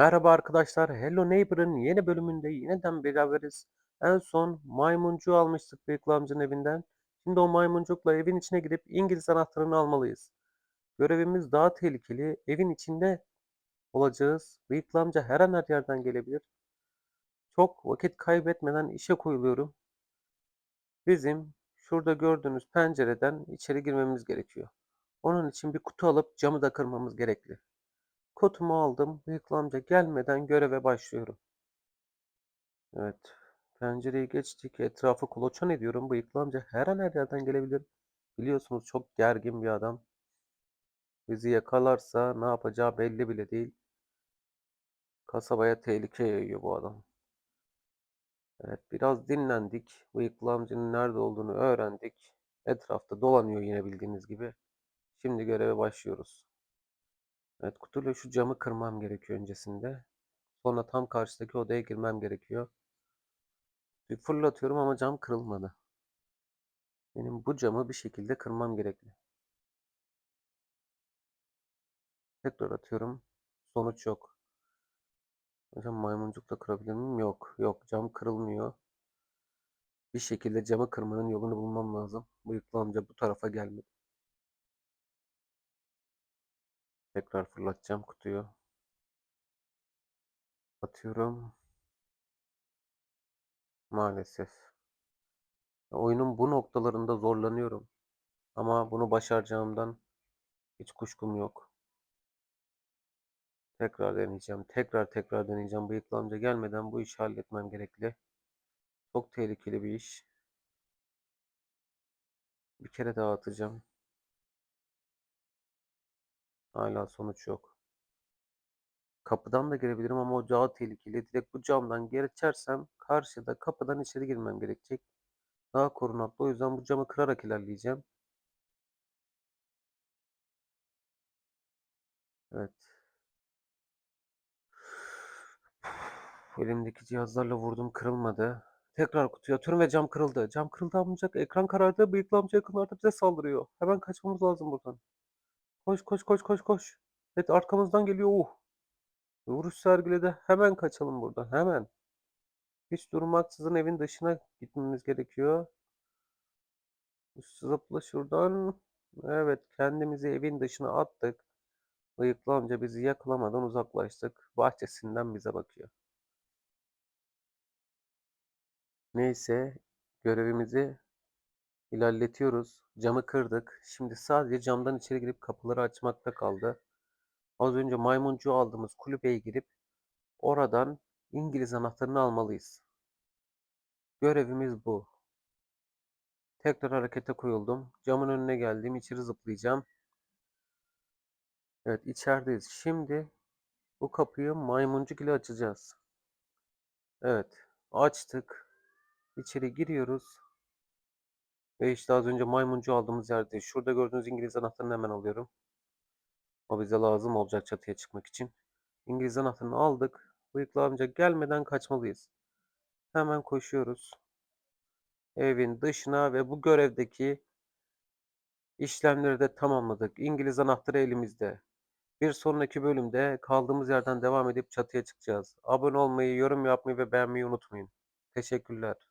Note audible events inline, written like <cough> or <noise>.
Merhaba arkadaşlar, Hello Neighbor'ın yeni bölümünde yeniden beraberiz. En son maymuncuğu almıştık Bıyıklı amcanın evinden. Şimdi o maymuncukla evin içine gidip İngiliz anahtarını almalıyız. Görevimiz daha tehlikeli. Evin içinde olacağız. Bıyıklı amca her an her yerden gelebilir. Çok vakit kaybetmeden işe koyuluyorum. Bizim şurada gördüğünüz pencereden içeri girmemiz gerekiyor. Onun için bir kutu alıp camı da kırmamız gerekli. Kutumu aldım. Bıyıklı amca gelmeden göreve başlıyorum. Evet. Pencereyi geçtik. Etrafı kolaçan ediyorum. Bıyıklı amca her an her yerden gelebilir. Biliyorsunuz çok gergin bir adam. Bizi yakalarsa ne yapacağı belli bile değil. Kasabaya tehlike yayıyor bu adam. Evet biraz dinlendik. Bıyıklı amcanın nerede olduğunu öğrendik. Etrafta dolanıyor yine bildiğiniz gibi. Şimdi göreve başlıyoruz. Evet kutuyla şu camı kırmam gerekiyor öncesinde. Sonra tam karşıdaki odaya girmem gerekiyor. Bir fırlatıyorum ama cam kırılmadı. Benim bu camı bir şekilde kırmam gerekli. Tekrar atıyorum. Sonuç yok. Hocam maymuncukla kırabilir miyim? Yok. Yok cam kırılmıyor. Bir şekilde camı kırmanın yolunu bulmam lazım. Bıyıklı amca bu tarafa gelmedi. Tekrar fırlatacağım kutuyu. Atıyorum. Maalesef. Oyunun bu noktalarında zorlanıyorum. Ama bunu başaracağımdan hiç kuşkum yok. Tekrar deneyeceğim. Tekrar tekrar deneyeceğim. Bıyıklı amca gelmeden bu işi halletmem gerekli. Çok tehlikeli bir iş. Bir kere daha atacağım. Hala sonuç yok. Kapıdan da girebilirim ama o daha tehlikeli. Direkt bu camdan geçersem karşıda kapıdan içeri girmem gerekecek. Daha korunaklı. O yüzden bu camı kırarak ilerleyeceğim. Evet. <sighs> Elimdeki cihazlarla vurdum kırılmadı. Tekrar kutuya atıyorum ve cam kırıldı. Cam kırıldı amcak. Ekran karardı. Bıyıklı amca yakınlarda bize saldırıyor. Hemen kaçmamız lazım buradan. Koş koş koş koş koş. Evet arkamızdan geliyor. Uh. Vuruş sergiledi. Hemen kaçalım buradan. Hemen. Hiç durmaksızın evin dışına gitmemiz gerekiyor. Zıpla şuradan. Evet kendimizi evin dışına attık. Bıyıklı amca bizi yakalamadan uzaklaştık. Bahçesinden bize bakıyor. Neyse görevimizi ilerletiyoruz. Camı kırdık. Şimdi sadece camdan içeri girip kapıları açmakta kaldı. Az önce maymuncuğu aldığımız kulübeye girip oradan İngiliz anahtarını almalıyız. Görevimiz bu. Tekrar harekete koyuldum. Camın önüne geldim. İçeri zıplayacağım. Evet içerideyiz. Şimdi bu kapıyı maymuncuk ile açacağız. Evet açtık. İçeri giriyoruz. Ve işte az önce maymuncu aldığımız yerde. Şurada gördüğünüz İngiliz anahtarını hemen alıyorum. O bize lazım olacak çatıya çıkmak için. İngiliz anahtarını aldık. Bıyıklı amca gelmeden kaçmalıyız. Hemen koşuyoruz. Evin dışına ve bu görevdeki işlemleri de tamamladık. İngiliz anahtarı elimizde. Bir sonraki bölümde kaldığımız yerden devam edip çatıya çıkacağız. Abone olmayı, yorum yapmayı ve beğenmeyi unutmayın. Teşekkürler.